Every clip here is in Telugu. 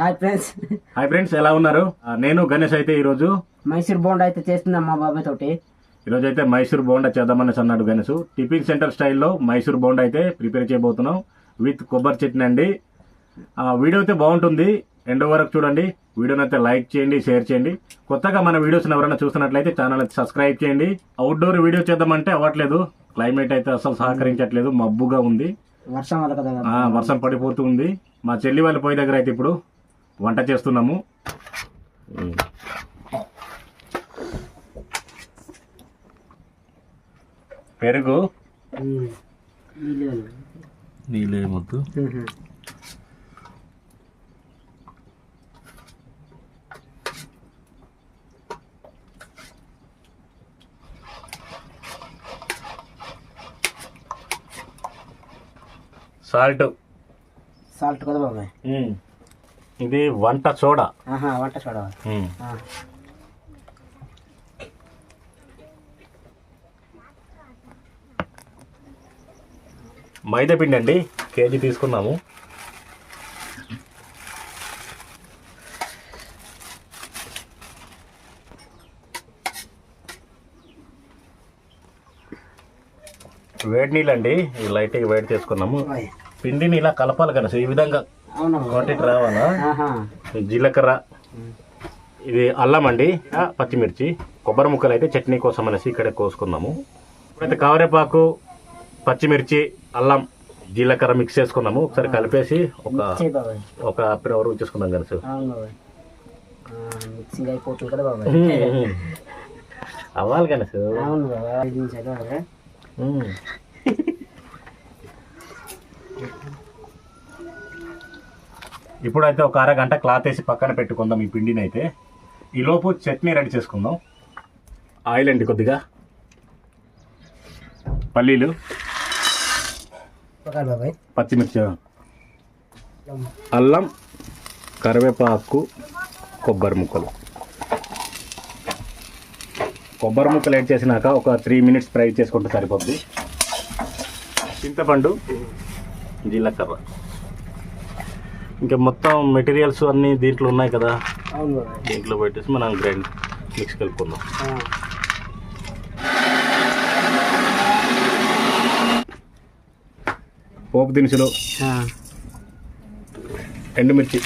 Hi friends. హాయ్ ఫ్రెండ్స్ ఎలా ఉన్నారు? నేను గణేష్ అయితే ఈరోజు. మైసూర్ బోండా అయితే చేస్తున్నాం మా బాబాయ్ తోటి. ఈరోజు అయితే మైసూర్ బోండా చేద్దామనేసి అన్నాడు గణేష్. టిఫిన్ సెంటర్ స్టైల్లో మైసూర్ బోండా అయితే ప్రిపేర్ చేయబోతున్నాం. విత్ కొబ్బరి చట్నీ అండి. ఆ, వీడియో అయితే బాగుంటుంది. ఎండ్ వరకు చూడండి. వీడియోని అయితే లైక్ చేయండి షేర్ చేయండి. కొత్తగా మన వీడియోస్ ఎవరైనా చూస్తున్నట్లయితే ఛానల్ అయితే సబ్స్క్రైబ్ చేయండి. అవుట్డోర్ వీడియో చేద్దామంటే అవ్వట్లేదు. క్లైమేట్ అయితే అసలు సహకరించట్లేదు. మబ్బుగా ఉంది. వర్షం వర్షం పడిపోతూ ఉంది. మా చెల్లి వాళ్ళ పొయ్యి దగ్గర అయితే ఇప్పుడు. వంట చేస్తున్నాము పెరుగు. నీళ్ళు. సాల్ట్ సాల్ట్ కదా బాబాయ్ ఇది వంట సోడా ఆహా వంట ఆ. మైదా పిండి అండి కేజీ తీసుకున్నాము వేడి నీళ్ళండి లైట్గా వేడి చేసుకున్నాము. పిండిని ఇలా కలపాలి కదా ఈ విధంగా? క్వాంటిటీ రావాలా? జీలకర్ర. ఇది అల్లం అండి పచ్చిమిర్చి. కొబ్బరి ముక్కలు అయితే చట్నీ కోసం అనేసి ఇక్కడే కోసుకున్నాము. ఇప్పుడైతే కవరేపాకు పచ్చిమిర్చి అల్లం జీలకర్ర మిక్స్ చేసుకున్నాము. ఒకసారి కలిపేసి ఒక ఒక హాఫ్ అవర్ కదా బాబాయ్. అవ్వాలి కనుక అవును బాబాయ్ ఐదు నిమిషాలు బాబాయ్ ఇప్పుడైతే ఒక అరగంట క్లాత్ వేసి పక్కన పెట్టుకుందాం ఈ పిండిని అయితే ఈలోపు చట్నీ రెడీ చేసుకుందాం. ఆయిల్ అండి కొద్దిగా. పల్లీలు. పచ్చిమిర్చి. అల్లం కరివేపాకు కొబ్బరి ముక్కలు. కొబ్బరి ముక్కలు యాడ్ చేసినాక ఒక త్రీ మినిట్స్ ఫ్రై చేసుకుంటే సరిపోద్ది. చింతపండు జీలకర్ర. ఇంకా మొత్తం మెటీరియల్స్ అన్నీ దీంట్లో ఉన్నాయి కదా? అవును దీంట్లో పెట్టేసి మనం గ్రైండ్ మిక్స్ కలుపుకుందాం. ఆ. పోపు దినుసులు ఆ. ఎండుమిర్చి.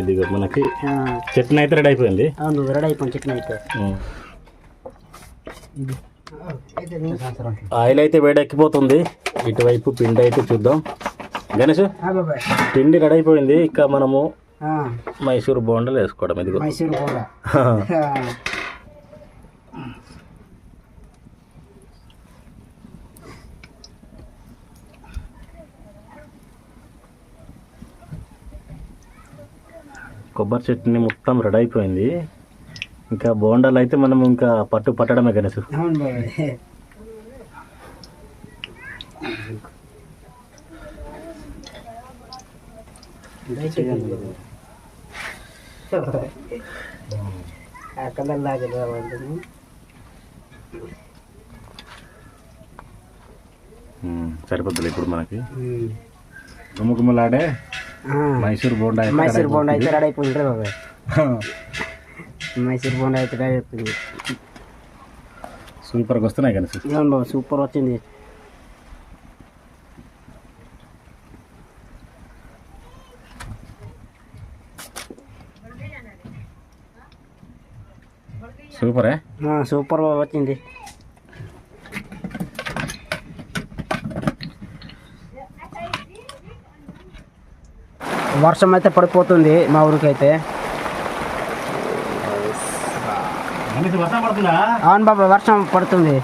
ఇదిగో మనకి. చట్నీ అయితే రెడీ అయిపోయింది. అవును రెడీ అయిపోయింది చట్నీ అయితే. ఆయిల్ అయితే వేడెక్కిపోతుంది. ఇటువైపు పిండి అయితే చూద్దాం. గణేష్ పిండి రెడీ అయిపోయింది. ఇక మనము. మైసూర్ బోండలు వేసుకోవడం ఇదిగో. మైసూర్ బోండా. కొబ్బరి చట్నీ మొత్తం రెడీ అయిపోయింది ఇంకా బోండాలు అయితే మనం ఇంకా పట్టు పట్టడమే గణేష్ సరిపోద్దులే ఇప్పుడు మనకి. గుమ్మగుమ్మలాడే. మైసూర్ బోండా అయితే మైసూర్ బోండా అయితే. రెడీ అయిపోయింది బాబాయ్. మైసూర్ బోండా అయితే రెడీ అయిపోయింది. సూపర్గా వస్తున్నాయి గణేష్ అవును బాబు సూపర్ వచ్చింది. సూపరే? సూపర్ బాబు వచ్చింది. వర్షం అయితే పడిపోతుంది మా ఊరికి అయితే గణేష్ వర్షం పడుతుందా? అవును బాబాయ్ వర్షం పడుతుంది.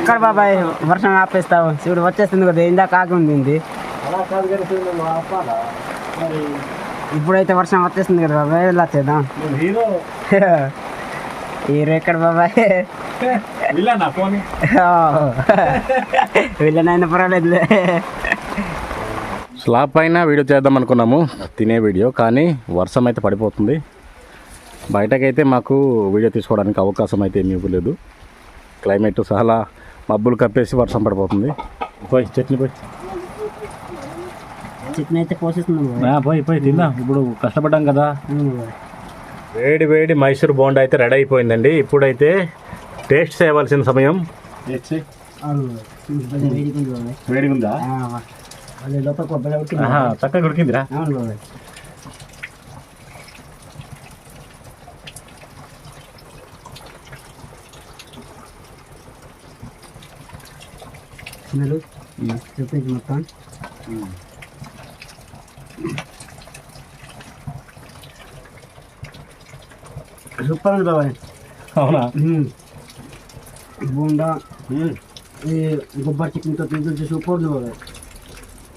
ఇక్కడ బాబాయ్ వర్షం ఆపేస్తావు. చూడు వచ్చేస్తుంది కదా ఇందాక ఆగి ఉంది. అలా కాదు గణేష్ నువ్వు ఆపాలా? మరి ఇప్పుడైతే వర్షం వచ్చేస్తుంది కదా బాబాయ్ ఎలా చేద్దాం? హీరో. ఎక్కడ బాబాయ్? విలనా ఫోన్ వీళ్ళనైనా పర్వాలేదులే. స్లాబ్ పైన వీడియో చేద్దాం అనుకున్నాము. తినే వీడియో కానీ వర్షం అయితే పడిపోతుంది. బయటకైతే మాకు వీడియో తీసుకోవడానికి అవకాశం అయితే ఏమీ ఇవ్వలేదు. క్లైమేట్ చాలా మబ్బులు కప్పేసి వర్షం పడిపోతుంది. పోయి చట్నీ పోయి. చికెన్ అయితే పోసేస్తున్నాం పోయి పోయి తిందాం. ఇప్పుడు కష్టపడ్డాం కదా. వేడి వేడి మైసూర్ బోండా అయితే రెడీ అయిపోయిందండి. ఇప్పుడైతే టేస్ట్ చేయవలసిన సమయం. అది లోపల కొబ్బరి ఉడికింది చక్కగా ఉడికిందిరా. అవును బాబాయ్ స్మెల్ చూపించి మొత్తం. సూపర్ ఉంది బాబాయ్. అవునా. బోండా ఈ గొబ్బర్ చికెన్తో తీసుకొచ్చి సూపర్ ఉంది బాబాయ్.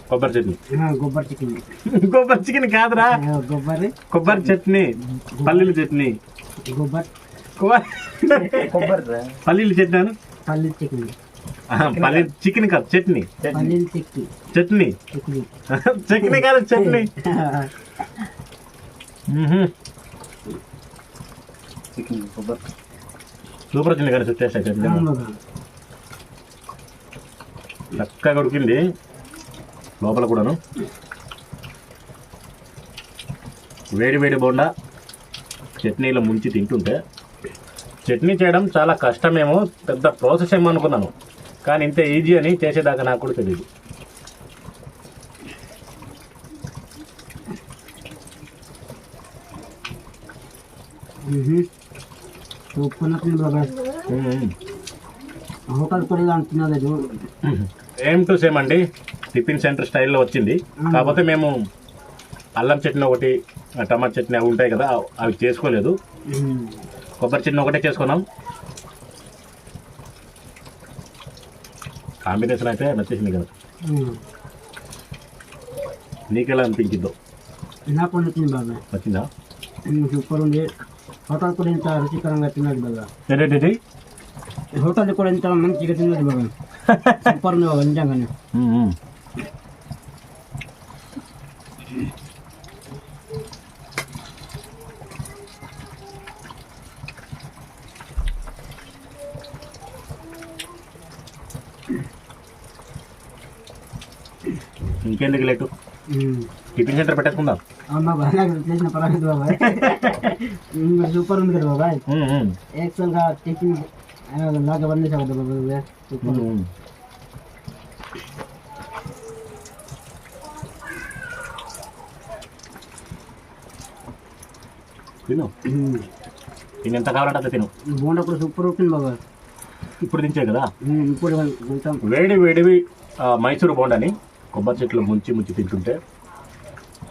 కొబ్బరి చట్నీ. ఆ, గొబ్బర్ చికెన్. కొబ్బరి చికెన్ కాదురా. ఆ, గొబ్బరి కొబ్బరి చట్నీ పల్లీల చట్నీ. గొబ్బర్ కొబ్బరి. పల్లీల చట్నీ అను. పల్లి చికెన్. పల్లీల కాదు చట్నీ. పల్లీలు చట్నీ. చట్నీ. కాదు చట్నీ. చికెన్ గొబ్బర్ సూపర్ వచ్చింది కానీ టేస్ట్ అయితే అవును బాబాయ్. లోపల కూడాను. వేడి వేడి బోండా చట్నీలో ముంచి తింటుంటే చట్నీ చేయడం చాలా కష్టమేమో పెద్ద ప్రాసెస్ ఏమో అనుకున్నాను. కానీ ఇంత ఈజీ అని చేసేదాకా నాకు కూడా తెలియదు హోటల్ అంటున్నది సేమ్ టు సేమ్ అండి టిఫిన్ సెంటర్ స్టైల్లో వచ్చింది. కాకపోతే మేము అల్లం చట్నీ ఒకటి టమాటా చట్నీ అవి ఉంటాయి కదా అవి చేసుకోలేదు. కొబ్బరి చట్నీ ఒకటే చేసుకున్నాం. కాంబినేషన్ అయితే నచ్చేసింది కదా. నీకెలా అనిపించిందో? నాకు నచ్చింది నచ్చిందా. సూపర్ ఉంది. హోటల్ కూడా ఇంత రుచికరంగా తిన్నది బాబాయ్ ఏంటంటే హోటల్ కూడా ఇంత మంచిగా తిన్నది బాబాయ్ సూపర్ ఉంది బాబాయ్ నిజంగానే. ఇంకెందుకు లేటు. టిఫిన్ సెంటర్ పెట్టేసుకుందాం. అవును బాబాయ్ నాకు చేసిన పర్వాలేదు బాబాయ్ మ్మ్. సూపర్ ఉంది కదా బాబాయ్. యాక్చువల్గా టిఫిన్ బాబాయ్ సూపర్. ఉమ్. తిను. ఎంత కావాలంటే అంత తిను. బోండా కూడా సూపర్ ఉంటుంది బాబాయ్ ఇప్పుడు తించే కదా. ఇప్పుడు వేడి వేడివి మైసూరు బోండాని. కొబ్బరి చెట్లు ముంచి ముంచి తింటుంటే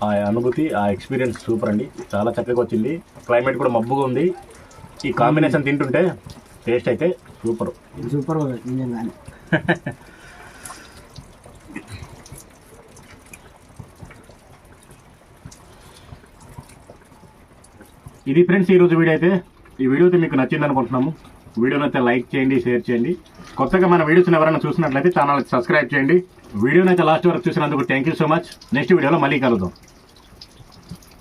ఆ అనుభూతి ఆ ఎక్స్పీరియన్స్ సూపర్ అండి. చాలా చక్కగా వచ్చింది. క్లైమేట్ కూడా మబ్బుగా ఉంది. ఈ కాంబినేషన్ తింటుంటే టేస్ట్ అయితే సూపర్. సూపర్ ఇది ఫ్రెండ్స్ ఈరోజు వీడియో అయితే ఈ వీడియో అయితే మీకు నచ్చింది అనుకుంటున్నాము. వీడియోని అయితే లైక్ చేయండి షేర్ చేయండి. కొత్తగా మన వీడియోస్ ఎవరైనా చూసినట్లయితే ఛానల్ సబ్స్క్రైబ్ చేయండి. వీడియోని అయితే లాస్ట్ వరకు చూసినందుకు thank you so much next వీడియోలో మళ్ళీ కలుద్దాం.